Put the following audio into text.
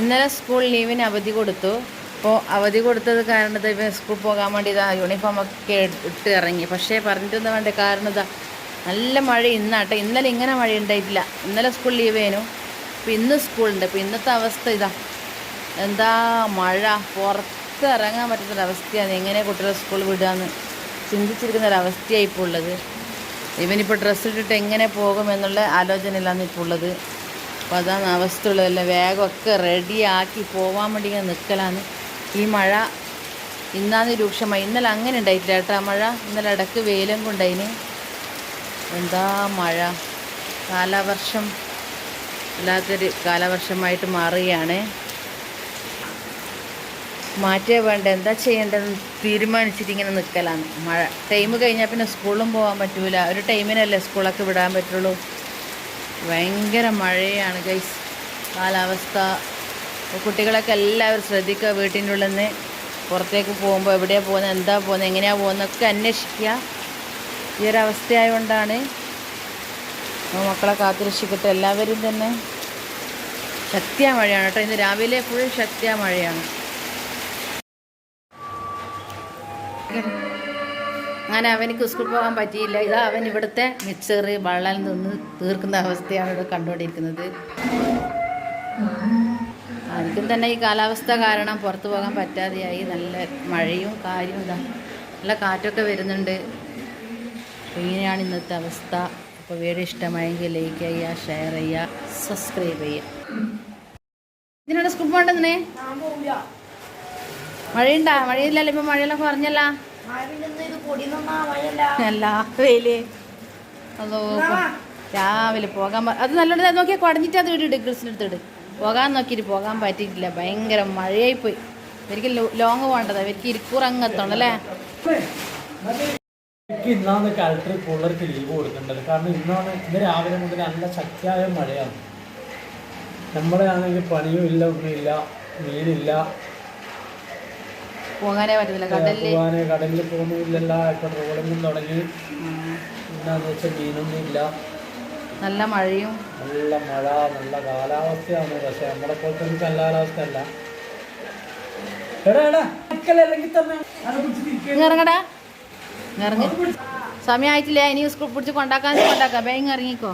ഇന്നലെ സ്കൂൾ ലീവിന് അവധി കൊടുത്തു. അപ്പോൾ അവധി കൊടുത്തത് കാരണം ഇവ സ്കൂൾ പോകാൻ വേണ്ടി ഇതാ യൂണിഫോം ഒക്കെ ഇട്ട് ഇറങ്ങി. പക്ഷേ പറഞ്ഞിട്ടൊന്നും വേണ്ട. കാരണം ഇതാ നല്ല മഴ ഇന്നാട്ടെ. ഇന്നലെ ഇങ്ങനെ മഴ ഉണ്ടായിട്ടില്ല ഇന്നലെ സ്കൂൾ ലീവ് ചെയ്യുന്നു അപ്പോൾ ഇന്ന് സ്കൂളുണ്ട് അപ്പോൾ ഇന്നത്തെ അവസ്ഥ ഇതാ. എന്താ മഴ? പുറത്ത് ഇറങ്ങാൻ പറ്റുന്നൊരവസ്ഥയാണ് എങ്ങനെ കുട്ടികളെ സ്കൂൾ വിടുകയെന്ന് ചിന്തിച്ചിരിക്കുന്ന അവസ്ഥയായി ഇപ്പോൾ ഉള്ളത്. ഇവനിപ്പോൾ ഡ്രസ്സ് ഇട്ടിട്ട് എങ്ങനെ പോകുമെന്നുള്ള ആലോചനയിലാണ് ഇപ്പോൾ ഉള്ളത്. അപ്പോൾ അതാണ് അവസ്ഥ ഉള്ളതല്ല വേഗമൊക്കെ റെഡിയാക്കി പോവാൻ വേണ്ടി ഇങ്ങനെ നിൽക്കലാണ് ഈ മഴ ഇന്നാന്ന് രൂക്ഷമായി. ഇന്നലെ അങ്ങനെ ഉണ്ടായിട്ടില്ല കേട്ടോ. മഴ ഇന്നലെ ഇടയ്ക്ക് വെയിലും കൊണ്ടതിന് എന്താ മഴ? കാലവർഷം വല്ലാത്തൊരു കാലവർഷമായിട്ട് മാറുകയാണ്. മാറ്റേ വേണ്ട? എന്താ ചെയ്യേണ്ടതെന്ന് തീരുമാനിച്ചിട്ട് ഇങ്ങനെ നിൽക്കലാണ് മഴ. ടൈം കഴിഞ്ഞാൽ പിന്നെ സ്കൂളും പോകാൻ പറ്റൂല. ഒരു ടൈമിനല്ലേ സ്കൂളൊക്കെ വിടാൻ പറ്റുള്ളൂ. ഭയങ്കര മഴയാണ് ഗൈസ് കാലാവസ്ഥ. കുട്ടികളൊക്കെ എല്ലാവരും ശ്രദ്ധിക്കുക വീട്ടിന്റെ ഉള്ളിൽ നിന്ന് പുറത്തേക്ക് പോകുമ്പോൾ എവിടെയാണ് പോകുന്നത് എന്താ പോകുന്നത് എങ്ങനെയാണ് പോകുന്നതൊക്കെ അന്വേഷിക്കുക. ഈ ഒരു അവസ്ഥയായതുകൊണ്ടാണ് മക്കളെ കാത്തുരക്ഷിക്കട്ടെ എല്ലാവരും തന്നെ. ശക്തിയാ മഴയാണ് കേട്ടോ. ഇന്ന് രാവിലെ ഫുൾ ശക്തിയാ മഴയാണ്. അങ്ങനെ അവനിക്ക് സ്കൂളിൽ പോകാൻ പറ്റിയില്ല. ഇതാ അവൻ ഇവിടുത്തെ മിക്സർ വള്ളൽ നിന്ന് തീർക്കുന്ന അവസ്ഥയാണ് ഇവിടെ കണ്ടുകൊണ്ടിരിക്കുന്നത്. ആർക്കും തന്നെ ഈ കാലാവസ്ഥ കാരണം പുറത്തു പോകാൻ പറ്റാതെയായി. നല്ല മഴയും കാര്യവും ഇതാണ് നല്ല കാറ്റൊക്കെ വരുന്നുണ്ട്. ഇങ്ങനെയാണ് ഇന്നത്തെ അവസ്ഥ. അപ്പോൾ വീഡിയോ ഇഷ്ടമായെങ്കിൽ ലൈക്ക് ചെയ്യുക ഷെയർ ചെയ്യുക സബ്സ്ക്രൈബ് ചെയ്യുക. ഇതിനാണ് സ്കൂൾ പോകേണ്ടതിനെ മഴയുണ്ടാ? മഴയില്ലല്ലോ. ഇപ്പം മഴയെല്ലാം കുറഞ്ഞല്ല. അല്ല വെയിൽ അതോ രാവിലെ പോകാൻ അത് നല്ലോണം നോക്കിയാൽ കുടഞ്ഞിട്ട് അത് ഇട് എടുത്തിട്ട് പോകാൻ നോക്കിയിട്ട് പോകാൻ പറ്റിയിട്ടില്ല. ഭയങ്കര മഴയായി പോയി എനിക്ക് ലോങ് പോകേണ്ടതാ. എനിക്ക് ഇരിക്കൂർ അങ്ങ് എത്തണം അല്ലേ ഇന്നാണ് കലക്ടർ പിള്ളേർക്ക് ലീവ് കൊടുക്കേണ്ടത്. കാരണം ഇന്നാണ് ഇന്ന് രാവിലെ മുതൽ നല്ല ശക്തിയായ മഴയാണ്. നമ്മളെ ആണെങ്കിൽ പണിയും ഇല്ല ഒന്നുമില്ല മീനില്ല. പോകാനേ പറ്റത്തില്ല. കടലിൽ പോകാനേ കടലിൽ പോകുന്നില്ലല്ല ഇപ്പൊ റോഡൊന്നും തുടങ്ങി. ഉം. എന്താന്ന് വെച്ചാൽ മീനൊന്നും ഇല്ല. നല്ല മഴയും. നല്ല മഴ നല്ല കാലാവസ്ഥയാണ്. പക്ഷെ നമ്മളെ പോലത്തെ ഒരു കാലാവസ്ഥ അല്ല ഇറങ്ങടാ. ഇങ്ങ് ഇറങ്ങി. സമയമായിട്ടില്ല. ഇനി സ്കൂൾ പിടിച്ച് കൊണ്ടാക്കാൻ കൊണ്ടാക്കാം. വേഗം ഇറങ്ങിക്കോ.